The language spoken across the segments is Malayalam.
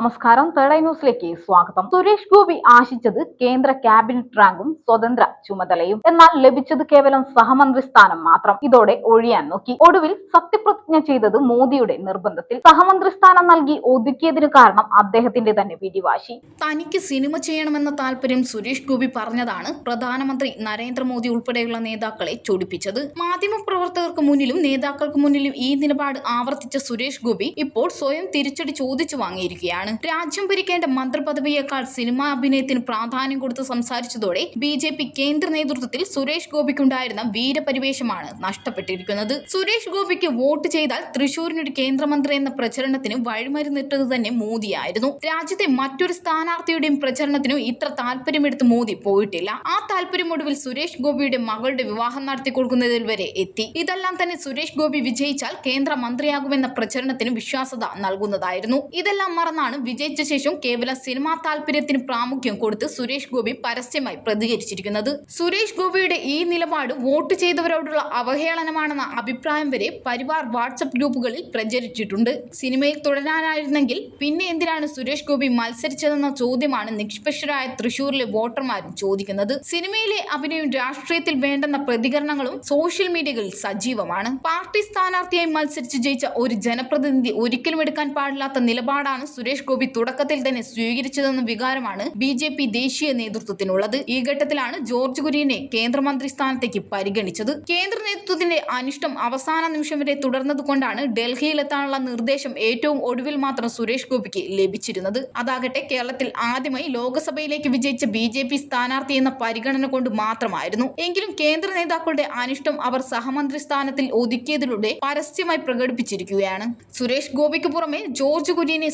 നമസ്കാരം തേർഡ് ഐ ന്യൂസിലേക്ക് സ്വാഗതം. സുരേഷ് ഗോപി ആശിച്ചത് കേന്ദ്ര ക്യാബിനറ്റ് റാങ്കും സ്വതന്ത്ര ചുമതലയും. എന്നാൽ ലഭിച്ചത് കേവലം സഹമന്ത്രി സ്ഥാനം മാത്രം. ഇതോടെ ഒഴിയാൻ നോക്കി. ഒടുവിൽ സത്യപ്രതിജ്ഞ ചെയ്തത് മോദിയുടെ നിർബന്ധത്തിൽ. സഹമന്ത്രി സ്ഥാനം നൽകി ഒതുക്കിയതിന് കാരണം അദ്ദേഹത്തിന്റെ തന്നെ പിടിവാശി. തനിക്ക് സിനിമ ചെയ്യണമെന്ന താല്പര്യം സുരേഷ് ഗോപി പറഞ്ഞതാണ് പ്രധാനമന്ത്രി നരേന്ദ്രമോദി ഉൾപ്പെടെയുള്ള നേതാക്കളെ ചൊടിപ്പിച്ചത്. മാധ്യമപ്രവർത്തകർക്ക് മുന്നിലും നേതാക്കൾക്ക് മുന്നിലും ഈ നിലപാട് ആവർത്തിച്ച സുരേഷ് ഗോപി ഇപ്പോൾ സ്വയം തിരിച്ചടി ചോദിച്ചു വാങ്ങിയിരിക്കുകയാണ്. രാജ്യം ഭരിക്കേണ്ട മന്ത്രിപദവിയേക്കാൾ സിനിമാ അഭിനയത്തിന് പ്രാധാന്യം കൊടുത്ത് സംസാരിച്ചതോടെ ബി ജെ പി കേന്ദ്ര നേതൃത്വത്തിൽ സുരേഷ് ഗോപിക്കുണ്ടായിരുന്ന വീരപരിവേഷമാണ് നഷ്ടപ്പെട്ടിരിക്കുന്നത്. സുരേഷ് ഗോപിക്ക് വോട്ട് ചെയ്താൽ തൃശൂരിനൊരു കേന്ദ്രമന്ത്രി എന്ന പ്രചരണത്തിന് വഴിമരുന്നിട്ടത് തന്നെ മോദിയായിരുന്നു. രാജ്യത്തെ മറ്റൊരു സ്ഥാനാർത്ഥിയുടെയും പ്രചരണത്തിനും ഇത്ര താല്പര്യമെടുത്ത് മോദി പോയിട്ടില്ല. ആ താല്പര്യം ഒടുവിൽ സുരേഷ് ഗോപിയുടെ മകളുടെ വിവാഹം നടത്തി കൊടുക്കുന്നതിൽ വരെ എത്തി. ഇതെല്ലാം തന്നെ സുരേഷ് ഗോപി വിജയിച്ചാൽ കേന്ദ്ര മന്ത്രിയാകുമെന്ന പ്രചരണത്തിന് വിശ്വാസത നൽകുന്നതായിരുന്നു. ഇതെല്ലാം മറന്നാണ് വിജയിച്ച ശേഷം കേവല സിനിമാ താല്പര്യത്തിന് പ്രാമുഖ്യം കൊടുത്ത് സുരേഷ് ഗോപി പരസ്യമായി പ്രതികരിച്ചിരിക്കുന്നത്. സുരേഷ് ഗോപിയുടെ ഈ നിലപാട് വോട്ട് ചെയ്തവരോടുള്ള അവഹേളനമാണെന്ന അഭിപ്രായം വരെ പരിവാർ വാട്സപ്പ് ഗ്രൂപ്പുകളിൽ പ്രചരിച്ചിട്ടുണ്ട്. സിനിമയിൽ തുടരാനായിരുന്നെങ്കിൽ പിന്നെ എന്തിനാണ് സുരേഷ് ഗോപി മത്സരിച്ചതെന്ന ചോദ്യമാണ് നിഷ്പക്ഷരായ തൃശൂരിലെ വോട്ടർമാരും ചോദിക്കുന്നത്. സിനിമയിലെ അഭിനയം രാഷ്ട്രീയത്തിൽ വേണ്ടെന്ന പ്രതികരണങ്ങളും സോഷ്യൽ മീഡിയകളിൽ സജീവമാണ്. പാർട്ടി സ്ഥാനാർത്ഥിയായി മത്സരിച്ച് ജയിച്ച ഒരു ജനപ്രതിനിധി ഒരിക്കലും എടുക്കാൻ പാടില്ലാത്ത നിലപാടാണ് സുരേഷ് ഗോപി തുടക്കത്തിൽ തന്നെ സ്വീകരിച്ചതെന്ന വികാരമാണ് ബി ജെ പി ദേശീയ നേതൃത്വത്തിനുള്ളത്. ഈ ഘട്ടത്തിലാണ് ജോർജ് കുര്യനെ കേന്ദ്രമന്ത്രി സ്ഥാനത്തേക്ക് പരിഗണിച്ചത്. കേന്ദ്ര നേതൃത്വത്തിന്റെ അനിഷ്ടം അവസാന നിമിഷം വരെ തുടർന്നതുകൊണ്ടാണ് ഡൽഹിയിലെത്താനുള്ള നിർദ്ദേശം ഏറ്റവും ഒടുവിൽ മാത്രം സുരേഷ് ഗോപിക്ക് ലഭിച്ചിരുന്നത്. അതാകട്ടെ കേരളത്തിൽ ആദ്യമായി ലോക്സഭയിലേക്ക് വിജയിച്ച ബി ജെ പി സ്ഥാനാർത്ഥി എന്ന പരിഗണന കൊണ്ട് മാത്രമായിരുന്നു. എങ്കിലും കേന്ദ്ര നേതാക്കളുടെ അനിഷ്ടം അവർ സഹമന്ത്രി സ്ഥാനത്തിൽ ഒതുക്കിയതിലൂടെ പരസ്യമായി പ്രകടിപ്പിച്ചിരിക്കുകയാണ്. സുരേഷ് ഗോപിക്ക് പുറമെ ജോർജ് കുര്യനെ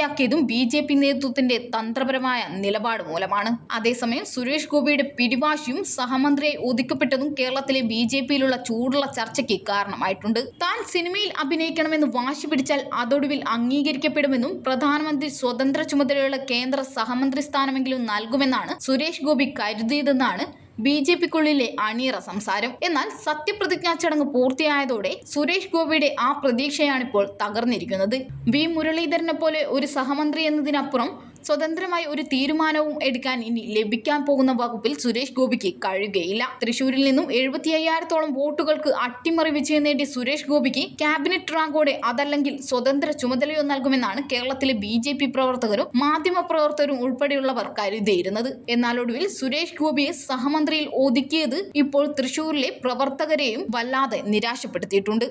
സഹമന്ത്രിയാക്കിയതും ബി ജെ പി നേതൃത്വത്തിന്റെ തന്ത്രപരമായ നിലപാട് മൂലമാണ്. അതേസമയം സുരേഷ് ഗോപിയുടെ പിടിവാശിയും സഹമന്ത്രിയെ ഒതുക്കപ്പെട്ടതും കേരളത്തിലെ ബി ജെ പിയിലുള്ള ചൂടുള്ള ചർച്ചയ്ക്ക് കാരണമായിട്ടുണ്ട്. താൻ സിനിമയിൽ അഭിനയിക്കണമെന്ന് വാശി പിടിച്ചാൽ അതൊടുവിൽ അംഗീകരിക്കപ്പെടുമെന്നും പ്രധാനമന്ത്രി സ്വതന്ത്ര ചുമതലയുള്ള കേന്ദ്ര സഹമന്ത്രി സ്ഥാനമെങ്കിലും നൽകുമെന്നാണ് സുരേഷ് ഗോപി കരുതിയതെന്നാണ് ബി ജെ പിക്കുള്ളിലെ അണിയറ സംസാരം. എന്നാൽ സത്യപ്രതിജ്ഞാ ചടങ്ങ് പൂർത്തിയായതോടെ സുരേഷ് ഗോപിയുടെ ആ പ്രതീക്ഷയാണിപ്പോൾ തകർന്നിരിക്കുന്നത്. വി മുരളീധരനെ പോലെ ഒരു സഹമന്ത്രി എന്നതിനപ്പുറം സ്വതന്ത്രമായി ഒരു തീരുമാനവും എടുക്കാൻ ഇനി ലഭിക്കാൻ പോകുന്ന വകുപ്പിൽ സുരേഷ് ഗോപിക്ക് കഴിയുകയില്ല. തൃശൂരിൽ നിന്നും എഴുപത്തി അയ്യായിരത്തോളം വോട്ടുകൾക്ക് അട്ടിമറി വിജയം നേടിയ സുരേഷ് ഗോപിക്ക് ക്യാബിനറ്റ് റാങ്കോടെ അതല്ലെങ്കിൽ സ്വതന്ത്ര ചുമതലയോ നൽകുമെന്നാണ് കേരളത്തിലെ ബി ജെ പി പ്രവർത്തകരും മാധ്യമ പ്രവർത്തകരും ഉൾപ്പെടെയുള്ളവർ കരുതിയിരുന്നത്. എന്നാൽ ഒടുവിൽ സുരേഷ് ഗോപിയെ സഹമന്ത്രിയിൽ ഒതുക്കിയത് ഇപ്പോൾ തൃശൂരിലെ പ്രവർത്തകരെയും വല്ലാതെ നിരാശപ്പെടുത്തിയിട്ടുണ്ട്.